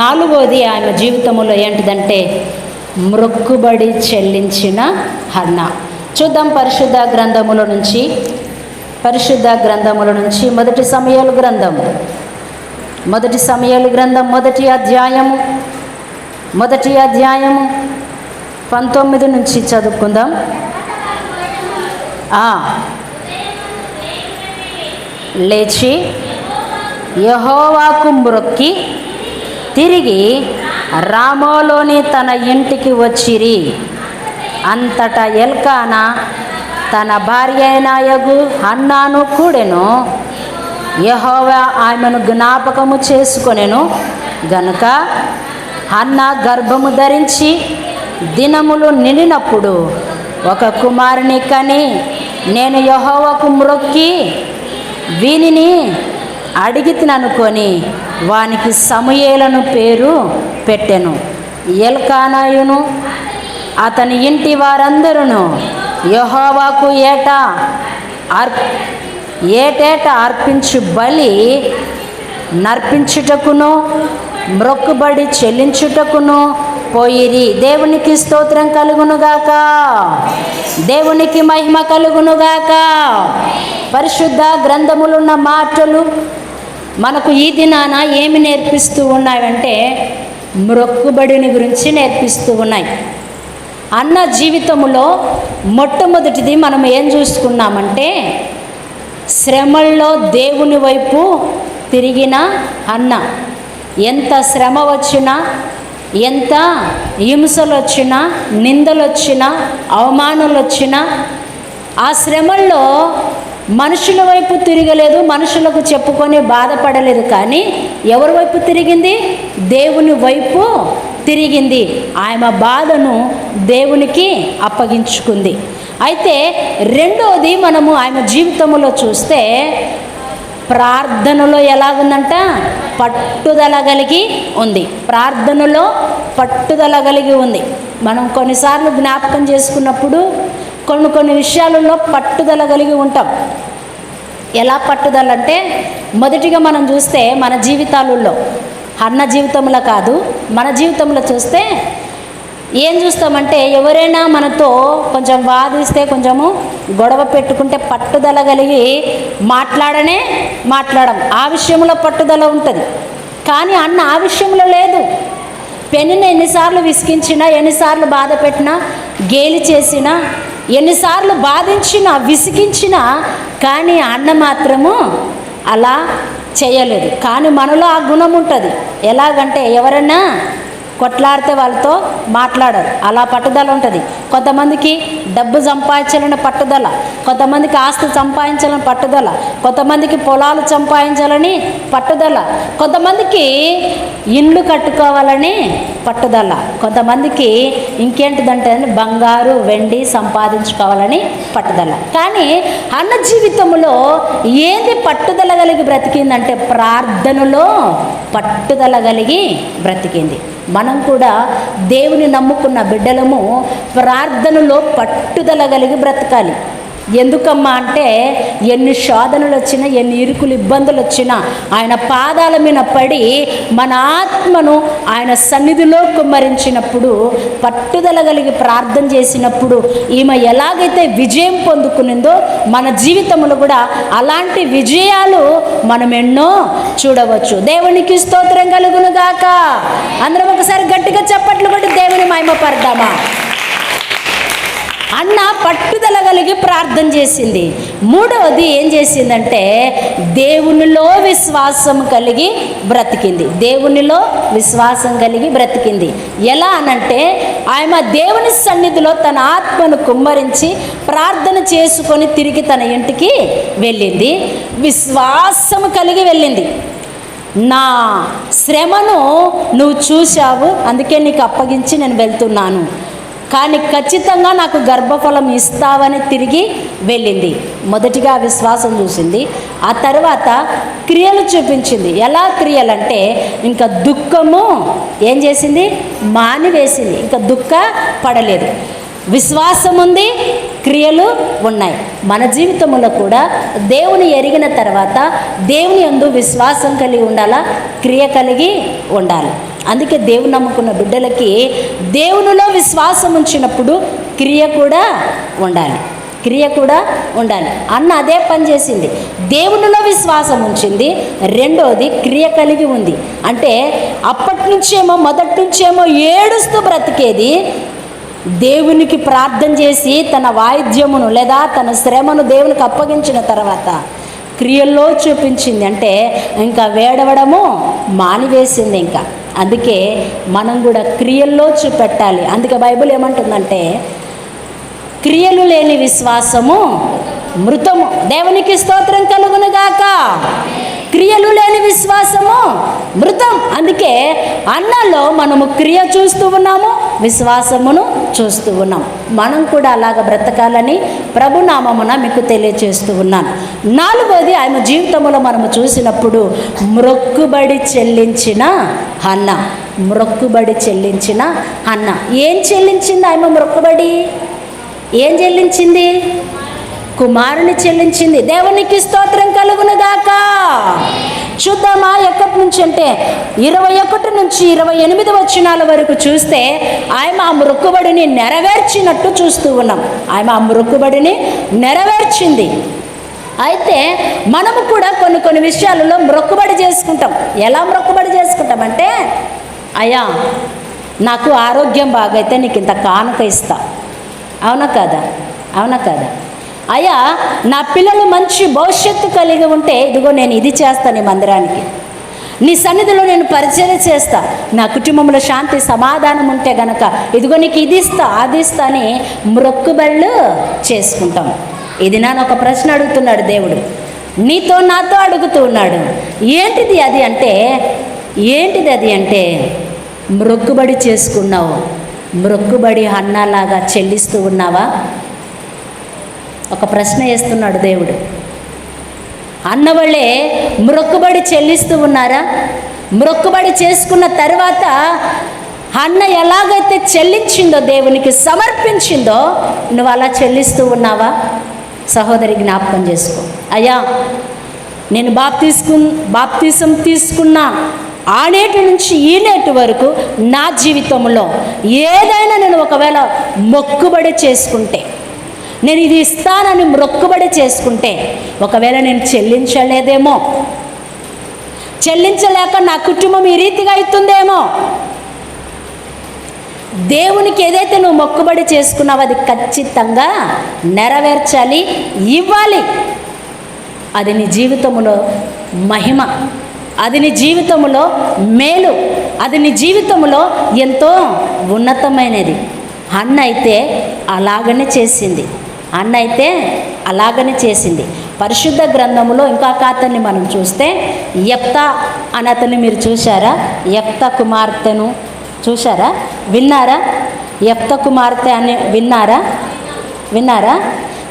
నాలుగోది ఆమె జీవితంలో ఏంటిదంటే మ్రొక్కుబడి చెల్లించిన హన్న. చూద్దాం పరిశుద్ధ గ్రంథముల నుంచి పరిశుద్ధ గ్రంథముల నుంచి మొదటి సమయాలు గ్రంథము మొదటి సమయాలు గ్రంథం మొదటి అధ్యాయము మొదటి అధ్యాయము పంతొమ్మిది నుంచి చదువుకుందాం. లేచి యహోవాకు మ్రొక్కి తిరిగి రామోలోని తన ఇంటికి వచ్చిరి. అంతటా ఎల్కానా తన భార్య అయినాయగు అన్నాను కూడెను. యహోవా ఆమెను జ్ఞాపకము చేసుకొనెను. గనుక అన్న గర్భము ధరించి దినములు నిండినప్పుడు ఒక కుమారుని కని నేను యహోవకు మ్రొక్కి వీనిని అడిగి తిననుకొని వానికి సమయేలను పేరు పెట్టెను. ఎల్కానాయును అతని ఇంటి వారందరూ యహోవాకు ఏటా అర్ ఏటేట అర్పించు బలి నర్పించుటకును మ్రొక్కుబడి చెల్లించుటకును పోయిరి. దేవునికి స్తోత్రం కలుగునుగాక. దేవునికి మహిమ కలుగునుగాక. పరిశుద్ధ గ్రంథములున్న మాటలు మనకు ఈ దినాన ఏమి నేర్పిస్తూ ఉన్నాయంటే మ్రొక్కుబడిని గురించి నేర్పిస్తూ ఉన్నాయి. అన్న జీవితములో మొట్టమొదటిది మనం ఏం చూసుకున్నామంటే శ్రమల్లో దేవుని వైపు తిరిగిన అన్న. ఎంత శ్రమ వచ్చినా ఎంత హింసలు వచ్చినా నిందలు వచ్చినా అవమానాలు వచ్చినా ఆ శ్రమల్లో మనుషుల వైపు తిరగలేదు మనుషులకు చెప్పుకొని బాధపడలేదు కానీ ఎవరి వైపు తిరిగింది? దేవుని వైపు తిరిగింది. ఆమె బాధను దేవునికి అప్పగించుకుంది. అయితే రెండోది మనము ఆమె జీవితంలో చూస్తే ప్రార్థనలో ఎలాగుందంట? పట్టుదల కలిగి ఉంది. ప్రార్థనలో పట్టుదల కలిగి ఉంది. మనం కొన్నిసార్లు జ్ఞాపకం చేసుకున్నప్పుడు కొన్ని కొన్ని విషయాలలో పట్టుదల కలిగి ఉంటాం. ఎలా పట్టుదల అంటే మొదటిగా మనం చూస్తే మన జీవితాలలో అన్న జీవితంలో కాదు మన జీవితంలో చూస్తే ఏం చూస్తామంటే ఎవరైనా మనతో కొంచెం వాదిస్తే కొంచెము గొడవ పెట్టుకుంటే పట్టుదల కలిగి మాట్లాడనే మాట్లాడం. ఆ విషయంలో పట్టుదల ఉంటుంది. కానీ అన్న ఆ విషయంలో లేదు. పెన్నుని ఎన్నిసార్లు విసిగించినా ఎన్నిసార్లు బాధ పెట్టినా గేలి చేసినా ఎన్నిసార్లు బాధించినా విసిగించినా కానీ అన్న మాత్రము అలా చేయలేదు. కానీ మనలో ఆ గుణం ఉంటుంది. ఎలాగంటే ఎవరన్నా కొట్లాడితే వాళ్ళతో మాట్లాడరు. అలా పట్టుదల ఉంటుంది. కొంతమందికి డబ్బు సంపాదించాలని పట్టుదల కొంతమందికి ఆస్తి సంపాదించాలని పట్టుదల కొంతమందికి పొలాలు సంపాదించాలని పట్టుదల కొంతమందికి ఇండ్లు కట్టుకోవాలని పట్టుదల కొంతమందికి ఇంకేంటిదంటే బంగారు వెండి సంపాదించుకోవాలని పట్టుదల. కానీ అన్న జీవితంలో ఏది పట్టుదల కలిగి బ్రతికిందంటే ప్రార్థనలో పట్టుదల కలిగి బ్రతికింది. మనం కూడా దేవుని నమ్ముకున్న బిడ్డలము ప్రార్థనలో పట్టుదల కలిగి బ్రతకాలి. ఎందుకమ్మా అంటే ఎన్ని శోధనలు వచ్చినా ఎన్ని ఇరుకులు ఇబ్బందులు వచ్చినా ఆయన పాదాల మీద పడి మన ఆత్మను ఆయన సన్నిధిలో కుమ్మరించినప్పుడు పట్టుదల కలిగి ప్రార్థన చేసినప్పుడు ఈమె ఎలాగైతే విజయం పొందుకునిందో మన జీవితంలో కూడా అలాంటి విజయాలు మనం ఎన్నో చూడవచ్చు. దేవునికి స్తోత్రం కలుగును గాక అందరం ఒకసారి గట్టిగా చప్పట్లు కొట్టి దేవుని మహిమపడదామా అన్న పట్టుదల కలిగి ప్రార్థన చేసింది. మూడవది ఏం చేసిందంటే దేవునిలో విశ్వాసం కలిగి బ్రతికింది. దేవునిలో విశ్వాసం కలిగి బ్రతికింది. ఎలా అనంటే ఆమె దేవుని సన్నిధిలో తన ఆత్మను కుమ్మరించి ప్రార్థన చేసుకొని తిరిగి తన ఇంటికి వెళ్ళింది. విశ్వాసం కలిగి వెళ్ళింది. నా శ్రమను నువ్వు చూశావు అందుకే నీకు అప్పగించి నేను వెళ్తున్నాను. కానీ ఖచ్చితంగా నాకు గర్భఫలం ఇస్తావని తిరిగి వెళ్ళింది. మొదటిగా విశ్వాసం చూసింది. ఆ తర్వాత క్రియలు చూపించింది. ఎలా క్రియలంటే ఇంకా దుఃఖము ఏం చేసింది? మానివేసింది. ఇంకా దుఃఖ పడలేదు. విశ్వాసం ఉంది క్రియలు ఉన్నాయి. మన జీవితంలో కూడా దేవుని ఎరిగిన తర్వాత దేవుని యందు విశ్వాసం కలిగి ఉండాలా? క్రియ కలిగి ఉండాలి. అందుకే దేవుని నమ్ముకున్న బిడ్డలకి దేవునిలో విశ్వాసం ఉంచినప్పుడు క్రియ కూడా ఉండాలి. క్రియ కూడా ఉండాలి. అన్న అదే పని చేసింది. దేవునిలో విశ్వాసం ఉంచింది. రెండోది క్రియ కలిగి ఉంది. అంటే అప్పటి నుంచేమో మొదటి నుంచేమో ఏడుస్తూ బ్రతికేది దేవునికి ప్రార్థన చేసి తన వాయిద్యమును లేదా తన శ్రమను దేవునికి అప్పగించిన తర్వాత క్రియల్లో చూపించింది. అంటే ఇంకా వేడవడము మానివేసింది ఇంకా. అందుకే మనం కూడా క్రియల్లో చూపెట్టాలి. అందుకే బైబిల్ ఏమంటుందంటే క్రియలు లేని విశ్వాసము మృతము. దేవునికి స్తోత్రం కలుగునుగాక క్రియలు లేని విశ్వాసము. మృతం. అందుకే అన్నలో మనము క్రియ చూస్తూ ఉన్నాము విశ్వాసమును చూస్తూ ఉన్నాం మనం కూడా అలాగ బ్రతకాలని ప్రభునామమున మీకు తెలియచేస్తూ ఉన్నాను. నాలుగోది ఆయన జీవితంలో మనము చూసినప్పుడు మ్రొక్కుబడి చెల్లించిన అన్న. మ్రొక్కుబడి చెల్లించిన అన్న. ఏం చెల్లించింది ఆమె మ్రొక్కుబడి ఏం చెల్లించింది? కుమారుని చెల్లించింది. దేవునికి స్తోత్రం కలుగునుగాక. చూద్దామా ఎక్కడి నుంచి అంటే ఇరవై ఒకటి నుంచి ఇరవై ఎనిమిది వచ్చినాల వరకు చూస్తే ఆయన ఆ మృక్కుబడిని నెరవేర్చినట్టు చూస్తూ ఉన్నాం. ఆయన ఆ మృక్కుబడిని నెరవేర్చింది. అయితే మనము కూడా కొన్ని కొన్ని విషయాలలో మొక్కుబడి చేసుకుంటాం. ఎలా మొక్కుబడి చేసుకుంటామంటే అయ్యా నాకు ఆరోగ్యం బాగైతే నీకు ఇంత కానుక ఇస్తా. అవునా కదా? అవునా కదా? అయ్యా నా పిల్లలు మంచి భవిష్యత్తు కలిగి ఉంటే ఇదిగో నేను ఇది చేస్తాను ఈ మందిరానికి. నీ సన్నిధిలో నేను పరిచయం చేస్తా. నా కుటుంబంలో శాంతి సమాధానం ఉంటే గనక ఇదిగో నీకు ఇది ఇస్తా అది ఇస్తా అని మొక్కుబళ్ళు చేసుకుంటాం. ఇది నాన్న ఒక ప్రశ్న అడుగుతున్నాడు దేవుడు. నీతో నాతో అడుగుతూ ఉన్నాడు. ఏంటిది అది అంటే? ఏంటిది అది అంటే? మ్రొక్కుబడి చేసుకున్నావు. మ్రొక్కుబడి అన్నలాగా చెల్లిస్తూ ఉన్నావా? ఒక ప్రశ్న వేస్తున్నాడు దేవుడు. అన్నవాళ్ళే మ్రొక్కుబడి చెల్లిస్తూ ఉన్నారా? మ్రొక్కుబడి చేసుకున్న తర్వాత అన్న ఎలాగైతే చెల్లించిందో దేవునికి సమర్పించిందో నువ్వు అలా చెల్లిస్తూ ఉన్నావా? సహోదరి జ్ఞాపకం చేసుకో. అయ్యా నేను బాప్ తీసుకు బాప్తీసం తీసుకున్న ఆ నేటి నుంచి ఈ నేటి వరకు నా జీవితంలో ఏదైనా నేను ఒకవేళ మొక్కుబడి చేసుకుంటే నేను ఇది ఇస్తానని మొక్కుబడి చేసుకుంటే ఒకవేళ నేను చెల్లించలేదేమో. చెల్లించలేక నా కుటుంబం ఈ రీతిగా అవుతుందేమో. దేవునికి ఏదైతే నువ్వు మొక్కుబడి చేసుకున్నావో అది ఖచ్చితంగా నెరవేర్చాలి ఇవ్వాలి. అది నీ జీవితంలో మహిమ అది నీ జీవితంలో మేలు అది నీ జీవితంలో ఎంతో ఉన్నతమైనది. అన్న అయితే అలాగనే చేసింది. అన్న అయితే అలాగనే చేసింది. పరిశుద్ధ గ్రంథంలో ఇంకొక అతన్ని మనం చూస్తే యప్త అనతని అతన్ని మీరు చూశారా? యప్త కుమార్తెను చూశారా? విన్నారా? యప్త కుమార్తె అని విన్నారా? విన్నారా?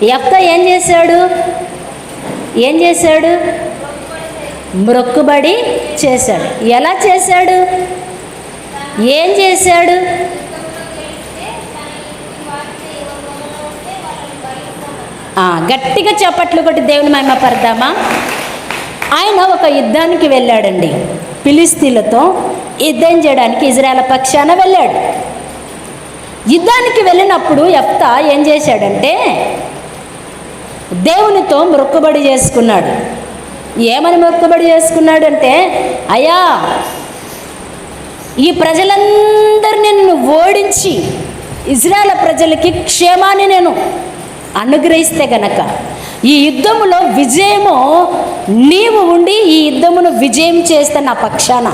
యప్త ఏం చేశాడు? ఏం చేశాడు? మ్రొక్కుబడి చేశాడు. ఎలా చేశాడు? ఏం చేశాడు? గట్టిగా చప్పట్లు కొట్టి దేవుని మహిమ పడదామా ఆయన ఒక యుద్ధానికి వెళ్ళాడండి. పిలిస్తీలతో యుద్ధం చేయడానికి ఇజ్రాయెల్ పక్షాన వెళ్ళాడు. యుద్ధానికి వెళ్ళినప్పుడు ఎఫ్త ఏం చేశాడంటే దేవునితో మొక్కుబడి చేసుకున్నాడు. ఏమని మొక్కుబడి చేసుకున్నాడు అంటే అయ్యా ఈ ప్రజలందరినీ నేను ఓడించి ఇజ్రాయెల్ ప్రజలకి క్షేమాన్ని నేను అనుగ్రహిస్తే గనక ఈ యుద్ధములో విజయము నీవు ఉండి ఈ యుద్ధమును విజయం చేస్తే నా పక్షాన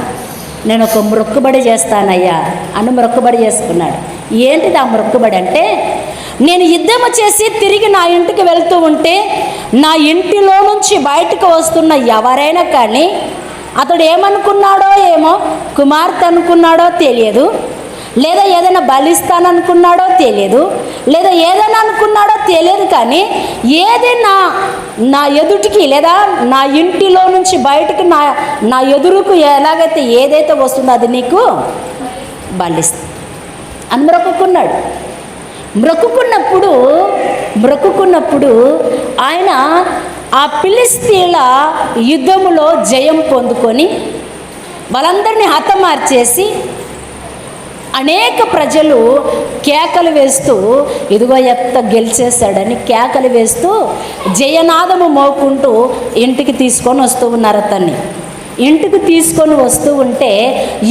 నేను ఒక మొక్కుబడి చేస్తానయ్యా అని మొక్కుబడి చేసుకున్నాడు. ఏంటిది ఆ మొక్కుబడి అంటే? నేను యుద్ధము చేసి తిరిగి నా ఇంటికి వెళ్తూ ఉంటే నా ఇంటిలో నుంచి బయటకు వస్తున్న ఎవరైనా కానీ అతడు ఏమనుకున్నాడో ఏమో కుమార్తె అనుకున్నాడో తెలియదు. లేదా ఏదైనా బలిస్తాననుకున్నాడో తెలియదు లేదా ఏదైనా అనుకున్నాడో తెలియదు కానీ ఏది నా నా ఎదుటికి లేదా నా ఇంటిలో నుంచి బయటకు నా నా ఎదురుకు ఎలాగైతే ఏదైతే వస్తుందో అది నీకు బలిస్తా అని మ్రొక్కున్నాడు మ్రొక్కున్నప్పుడు మ్రొక్కున్నప్పుడు ఆయన ఆ పిలిస్తీల యుద్ధములో జయం పొందుకొని వాళ్ళందరినీ హతమార్చేసి అనేక ప్రజలు కేకలు వేస్తూ ఇదిగో ఎత్త గెలిచేశాడని కేకలు వేస్తూ జయనాదము మోకుంటూ ఇంటికి తీసుకొని వస్తూ ఉన్నారు అతన్ని. ఇంటికి తీసుకొని వస్తూ ఉంటే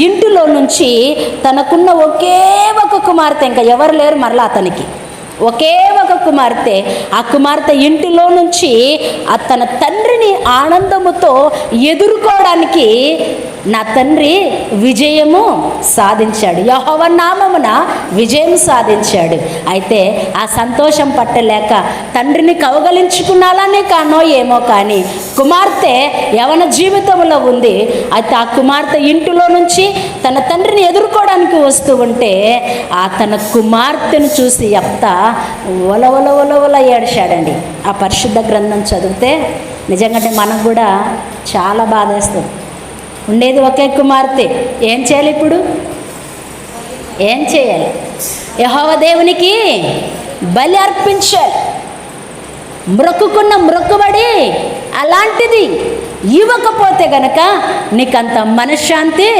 ఇంటిలో నుంచి తనకున్న ఒకే ఒక కుమార్తె ఇంకా ఎవరు లేరు మరలా అతనికి. ఒకే ఒక కుమార్తె ఆ కుమార్తె ఇంటిలో నుంచి ఆ తన తండ్రిని ఆనందముతో ఎదుర్కోవడానికి నా తండ్రి విజయము సాధించాడు. యహోవ నామమున విజయం సాధించాడు. అయితే ఆ సంతోషం పట్టలేక తండ్రిని కవగలించుకున్నాలనే కానో ఏమో కానీ కుమార్తె యవన జీవితంలో ఉంది. అయితే ఆ కుమార్తె ఇంటిలో నుంచి తన తండ్రిని ఎదుర్కోవడానికి వస్తూ ఉంటే ఆ తన కుమార్తెను చూసి ఎప్త ఒల ఒల ఒల ఒల ఆ పరిశుద్ధ గ్రంథం చదివితే నిజంగానే మనకు కూడా చాలా బాధేస్తుంది ఉండేది ఒకే కుమార్తె. ఏం చేయాలి ఇప్పుడు? ఏం చేయాలి? యహోవ దేవునికి బలి అర్పించాలి. మ్రొక్కుకున్న మ్రొక్కుబడి అలాంటిది ఇవ్వకపోతే గనక నీకంత మనశ్శాంతి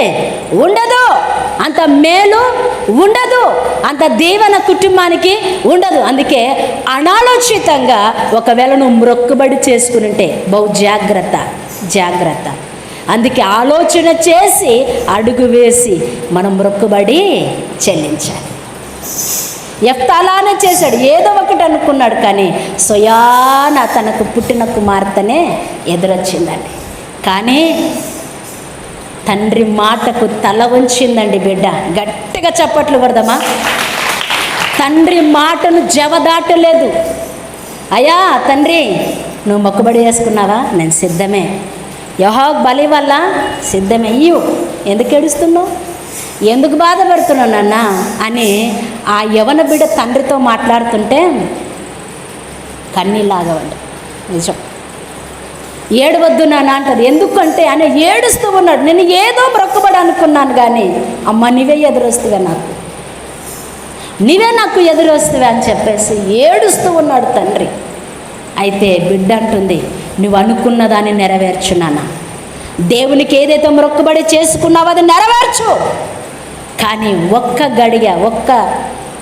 ఉండదు. అంత మేలు ఉండదు అంత దీవెన కుటుంబానికి ఉండదు. అందుకే అనాలోచితంగా ఒకవేళ నువ్వు మ్రొక్కుబడి చేసుకుని బహు జాగ్రత్త జాగ్రత్త. అందుకే ఆలోచన చేసి అడుగు వేసి మనం మొక్కుబడి చెల్లించాలి. ఎఫ్త అలానే చేశాడు ఏదో ఒకటి అనుకున్నాడు కానీ సొయాన తనకు పుట్టిన కుమార్తెనే ఎదురొచ్చిందండి. కానీ తండ్రి మాటకు తల వంచిందండి బిడ్డ. గట్టిగా చప్పట్లు కొడదామా? తండ్రి మాటను జవదాటలేదు అయ్యా తండ్రి నువ్వు మొక్కుబడి చేసుకున్నావా నేను సిద్ధమే. యహో బలి వల్ల సిద్ధమే. ఇయ్యు ఎందుకు ఏడుస్తున్నావు? ఎందుకు బాధపడుతున్నావు నాన్న? అని ఆ యవన బిడ్డ తండ్రితో మాట్లాడుతుంటే కన్నీలాగవండి నిజం. ఏడవద్దు నాన్న అంటారు ఎందుకంటే ఆయన ఏడుస్తూ ఉన్నాడు. నేను ఏదో బ్రొక్కబడి అనుకున్నాను కానీ అమ్మ నీవే ఎదురొస్తువే నాకు. నీవే నాకు ఎదురొస్తువే అని చెప్పేసి ఏడుస్తూ ఉన్నాడు తండ్రి. అయితే బిడ్డ అంటుంది నువ్వు అనుకున్న దాన్ని నెరవేర్చు నాన్న. దేవునికి ఏదైతే మొక్కుబడి చేసుకున్నావో అది నెరవేర్చు. కానీ ఒక్క గడిగ ఒక్క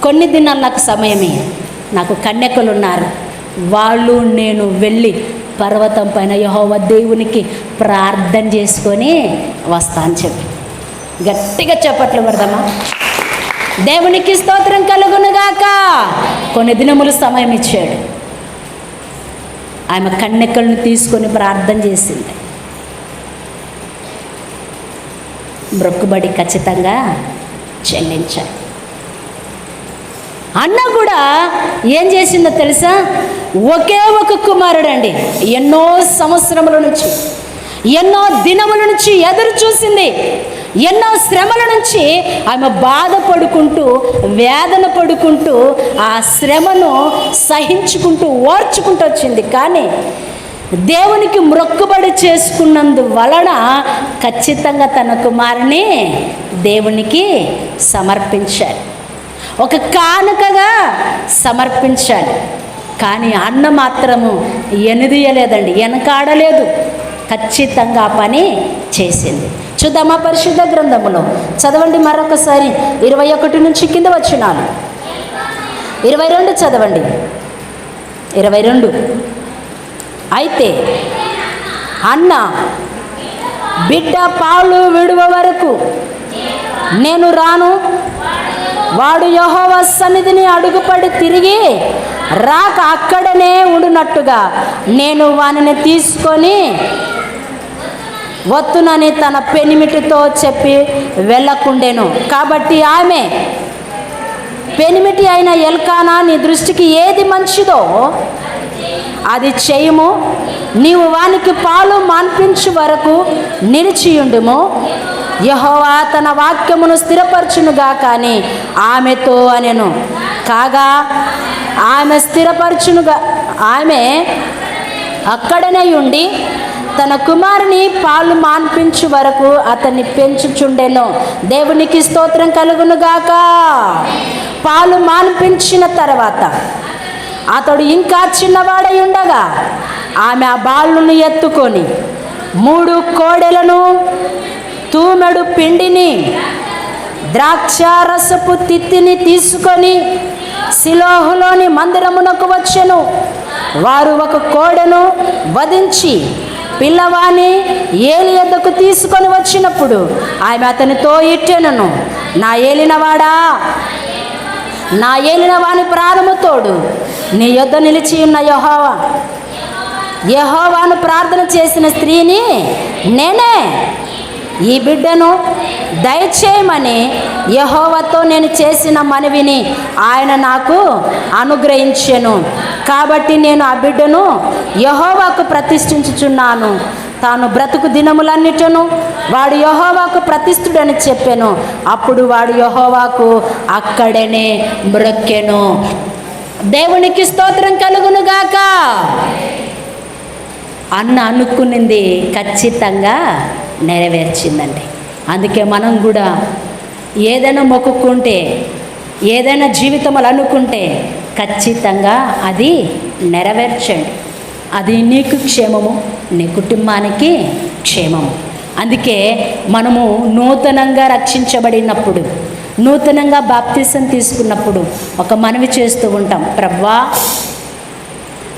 కొన్ని దినాలు నాకు సమయమే. నాకు కన్యకలు ఉన్నారు. వాళ్ళు నేను వెళ్ళి పర్వతం పైన యహోవ దేవునికి ప్రార్థన చేసుకొని వస్తా అని చెప్పి. గట్టిగా చెప్పట్లు పడదామా దేవునికి స్తోత్రం కలుగునుగాక. కొన్ని దినములు సమయం ఇచ్చాడు. ఆమె కన్నెక్కలను తీసుకొని ప్రార్థన చేసింది. మొక్కుబడి ఖచ్చితంగా చెల్లించాలి. అన్న కూడా ఏం చేసిందో తెలుసా? ఒకే ఒక కుమారుడు అండి ఎన్నో సంవత్సరముల నుంచి ఎన్నో దినముల నుంచి ఎదురు చూసింది. ఎన్నో శ్రమల నుంచి ఆమె బాధపడుకుంటూ వేదన పడుకుంటూ ఆ శ్రమను సహించుకుంటూ ఓర్చుకుంటూ వచ్చింది. కానీ దేవునికి మొక్కుబడి చేసుకున్నందు వలన ఖచ్చితంగా తన కుమారుని దేవునికి సమర్పించాలి. ఒక కానుకగా సమర్పించాలి. కానీ అన్న మాత్రము ఎనిదియలేదండి వెనకాడలేదు ఖచ్చితంగా పని చేసింది. చూద్దామా పరిశుద్ధ గ్రంథములో చదవండి మరొకసారి. ఇరవై ఒకటి నుంచి కింద వచ్చినాను. ఇరవై రెండు చదవండి. ఇరవై రెండు. అయితే అన్న బిడ్డ పాలు విడువ వరకు నేను రాను. వాడు యహోవ సన్నిధిని అడుగుపడి తిరిగి రాక అక్కడనే ఉండునట్టుగా నేను వానిని తీసుకొని వత్తునని తన పెనిమిటితో చెప్పి వెళ్ళకుండెను. కాబట్టి ఆమె పెనిమిటి అయిన ఎల్కానా నీ దృష్టికి ఏది మంచిదో అది చేయము. నీవు వానికి పాలు మాన్పించు వరకు నిలిచియుండుము. యహోవా తన వాక్యమును స్థిరపరచునుగా కానీ ఆమెతో అనెను. కాగా ఆమె స్థిరపరచునుగా ఆమె అక్కడనే ఉండి తన కుమారుని పాలు మాన్పించు వరకు అతన్ని పెంచుచుండెను. దేవునికి స్తోత్రం కలుగునుగాక. పాలు మాన్పించిన తర్వాత అతడు ఇంకా చిన్నవాడై ఉండగా ఆమె ఆ బాలును ఎత్తుకొని మూడు కోడెలను తూమెడు పిండిని ద్రాక్షారసపు తిత్తిని తీసుకొని శిలోహులోని మందిరమునకు వచ్చెను. వారు ఒక కోడెను వధించి పిల్లవాని ఏలి ఎద్దకు తీసుకొని వచ్చినప్పుడు ఆమె అతనితో ఇట్టెనను నా ఏలినవాడా? నా ఏలిన వాని ప్రాణముతోడు నీ యొద్ద నిలిచి ఉన్న యహోవా యహోవాను ప్రార్థన చేసిన స్త్రీని నేనే ఈ బిడ్డను దయచేయమని యహోవతో నేను చేసిన మనవిని ఆయన నాకు అనుగ్రహించెను. కాబట్టి నేను ఆ బిడ్డను యహోవాకు ప్రతిష్ఠించుచున్నాను. తాను బ్రతుకు దినములన్నిటను వాడు యహోవాకు ప్రతిష్ఠుడని చెప్పాను. అప్పుడు వాడు యహోవాకు అక్కడనే మ్రొక్కెను దేవునికి స్తోత్రం కలుగునుగాక అన్న అనుకునింది ఖచ్చితంగా నెరవేర్చిందండి. అందుకే మనం కూడా ఏదైనా మొక్కుకుంటే ఏదైనా జీవితంలో అనుకుంటే ఖచ్చితంగా అది నెరవేర్చండి. అది నీకు క్షేమము నీ కుటుంబానికి క్షేమము. అందుకే మనము నూతనంగా రక్షించబడినప్పుడు నూతనంగా బాప్తిసం తీసుకున్నప్పుడు ఒక మనవి చేస్తూ ఉంటాం. ప్రభా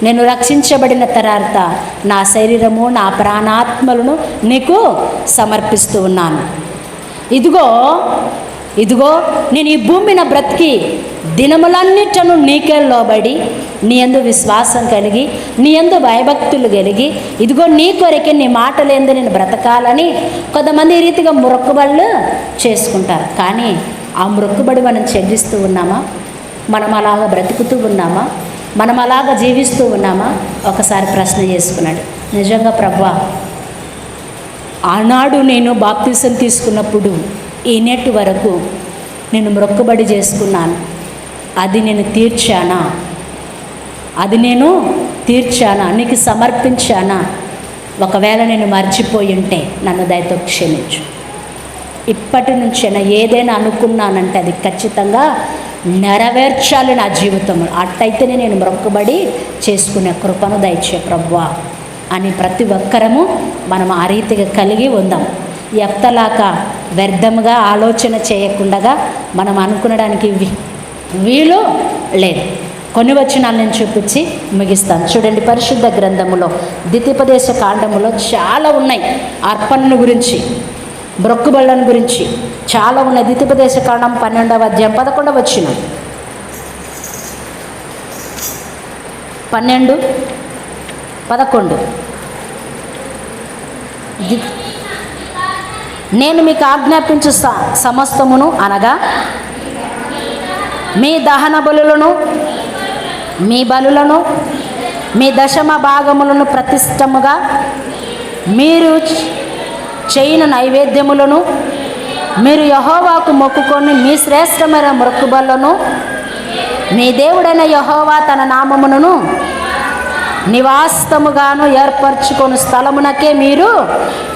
నేను రక్షించబడిన తర్వాత నా శరీరము నా ప్రాణాత్మలను నీకు సమర్పిస్తూ ఉన్నాను. ఇదిగో ఇదిగో నేను ఈ భూమిన బ్రతికి దినములన్నిటను నీకే లోబడి నీ ఎందు విశ్వాసం కలిగి నీ ఎందు భయభక్తులు కలిగి ఇదిగో నీ కొరకే నీ మాటలేందు నేను బ్రతకాలని కొంతమంది ఈ రీతిగా మొరక్కుబడులు చేసుకుంటారు. కానీ ఆ మొరక్కుబడి మనం చెల్లిస్తూ ఉన్నామా? మనం అలాగ బ్రతుకుతూ ఉన్నామా? మనం అలాగ జీవిస్తూ ఉన్నామా? ఒకసారి ప్రశ్న చేసుకున్నాడు. నిజంగా ప్రభా ఆనాడు నేను బాప్తీసం తీసుకున్నప్పుడు ఈ నెట్ వరకు నేను మొక్కుబడి చేసుకున్నాను. అది నేను తీర్చానా? అది నేను తీర్చానా? నీకు సమర్పించానా? ఒకవేళ నేను మర్చిపోయి ఉంటే నన్ను దయతో క్షమించు. ఇప్పటి నుంచైనా ఏదైనా అనుకున్నానంటే అది ఖచ్చితంగా నెరవేర్చాలి నా జీవితంలో. అట్టయితేనే నేను మొక్కబడి చేసుకునే కృపను దయచే ప్రభ్వా అని ప్రతి ఒక్కరము మనం ఆ రీతిగా కలిగి ఉందాం. ఎత్తలాక వ్యర్థముగా ఆలోచన చేయకుండా మనం అనుకునడానికి వీ- వీలు లేదు. కొన్ని వచనాలు నేను చూపించి ముగిస్తాను. చూడండి పరిశుద్ధ గ్రంథములో ద్వితీపదేశ కాండములో చాలా ఉన్నాయి అర్పణను గురించి. బ్రొక్కుబళ్ళను గురించి చాలా ఉన్న ద్వితీయోపదేశ కాండం పన్నెండవ అధ్యాయం పదకొండవ వచ్చిన పన్నెండు పదకొండు. నేను మీకు ఆజ్ఞాపించు సమస్తమును అనగా మీ దహన బలులను మీ బలులను మీ దశమ భాగములను ప్రతిష్టముగా మీరు చేయని నైవేద్యములను మీరు యహోవాకు మొక్కుకొని మీ శ్రేష్టమైన మొక్కుబలను మీ దేవుడైన యహోవా తన నామమును నివాస్తముగాను ఏర్పరచుకొని స్థలమునకే మీరు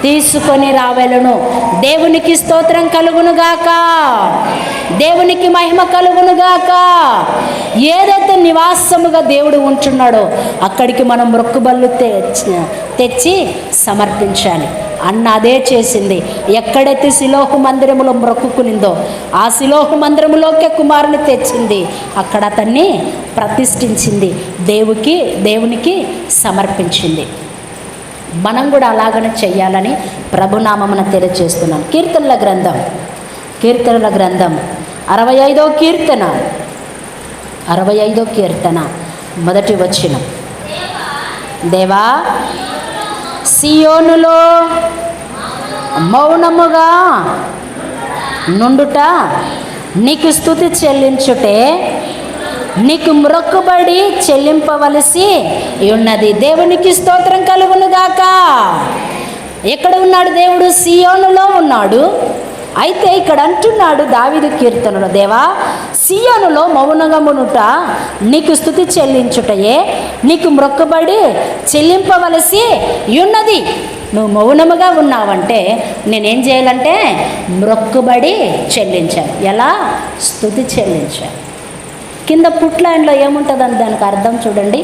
తీసుకొని రావెలను. దేవునికి స్తోత్రం కలుగునుగాక దేవునికి మహిమ కలుగునుగాక ఏదైతే నివాసముగా దేవుడు ఉంటున్నాడో అక్కడికి మనం మొక్కుబళ్ళు తెచ్చి తెచ్చి సమర్పించాలి. అన్న అదే చేసింది. ఎక్కడైతే శిలోహు మందిరములో మొక్కుకునిందో ఆ శిలోహు మందిరములోకే కుమారుని తెచ్చింది. అక్కడ అతన్ని ప్రతిష్ఠించింది. దేవుకి దేవునికి సమర్పించింది. మనం కూడా అలాగనే చెయ్యాలని ప్రభునామమున తెలియజేస్తున్నాం. కీర్తనల గ్రంథం. కీర్తనల గ్రంథం. అరవై ఐదో కీర్తన. అరవై ఐదో కీర్తన. మొదటి వచ్చిన దేవా సియోనులో మౌనముగా నుండుట నీకు స్థుతి చెల్లించుటే నీకు మ్రొక్కుబడి చెల్లింపవలసి ఉన్నది. దేవునికి స్తోత్రం కలుగునుగాక. ఎక్కడ ఉన్నాడు దేవుడు? సియోనులో ఉన్నాడు. అయితే ఇక్కడ అంటున్నాడు దావిదు కీర్తనలో. దేవా సియోనులో మౌనగమునుట నీకు స్థుతి చెల్లించుటయే నీకు మొక్కబడి చెల్లింపవలసి ఉన్నది. నువ్వు మౌనముగా ఉన్నావంటే నేనేం చేయాలంటే మ్రొక్కుబడి చెల్లించాను ఎలా? స్థుతి చెల్లించాను కింద పుట్లైన్లో ఏముంటుందని దానికి అర్థం చూడండి.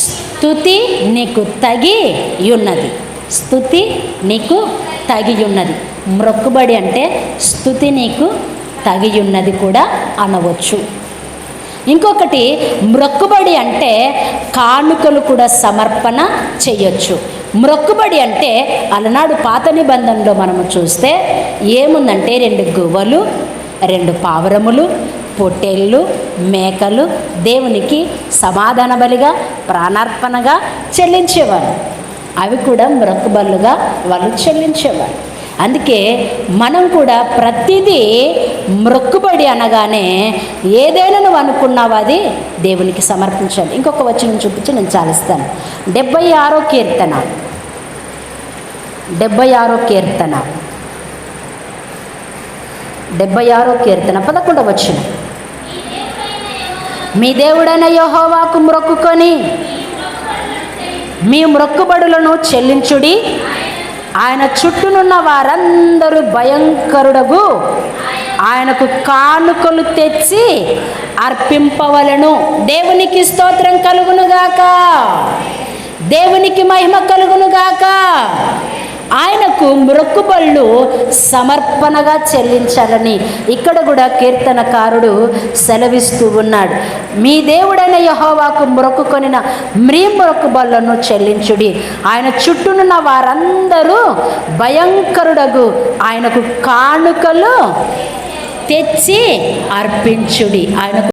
స్థుతి నీకు తగి ఉన్నది. స్థుతి నీకు తగియున్నది. మ్రొక్కుబడి అంటే స్థుతి నీకు తగియున్నది కూడా అనవచ్చు. ఇంకొకటి మ్రొక్కుబడి అంటే కానుకలు కూడా సమర్పణ చేయొచ్చు. మ్రొక్కుబడి అంటే అలనాడు పాత నిబంధనలో మనము చూస్తే ఏముందంటే రెండు గువ్వలు రెండు పావురములు పొట్టేళ్ళు మేకలు దేవునికి సమాధాన బలిగా ప్రాణార్పణగా చెల్లించేవారు. అవి కూడా మ్రొక్కుబళ్ళుగా వాళ్ళు చెల్లించేవారు. అందుకే మనం కూడా ప్రతిదీ మ్రొక్కుబడి అనగానే ఏదైనా నువ్వు అనుకున్నావు అది దేవునికి సమర్పించాలి ఇంకొక వచనం చూపించి నేను చాలిస్తాను. డెబ్బై ఆరో కీర్తన. డెబ్బై ఆరో కీర్తన. డెబ్బై ఆరో కీర్తన పదకొండవ వచ్చిన మీ దేవుడైన యెహోవాకు మ్రొక్కుకొని మీ మ్రొక్కుబడులను చెల్లించుడి. ఆయన చుట్టూనున్న వారందరూ భయంకరుడగు. ఆయనకు కానుకలు తెచ్చి అర్పింపవలను. దేవునికి స్తోత్రం కలుగునుగాక. దేవునికి మహిమ కలుగునుగాక. ఆయనకు మ్రొక్కుబళ్ళు సమర్పణగా చెల్లించాలని ఇక్కడ కూడా కీర్తనకారుడు సెలవిస్తూ ఉన్నాడు. మీ దేవుడైన యహోవాకు మొక్కుకొనిన మ్రీ మొక్కుబళ్ళను చెల్లించుడి. ఆయన చుట్టూనున్న వారందరూ భయంకరుడగు. ఆయనకు కానుకలు తెచ్చి అర్పించుడి. ఆయనకు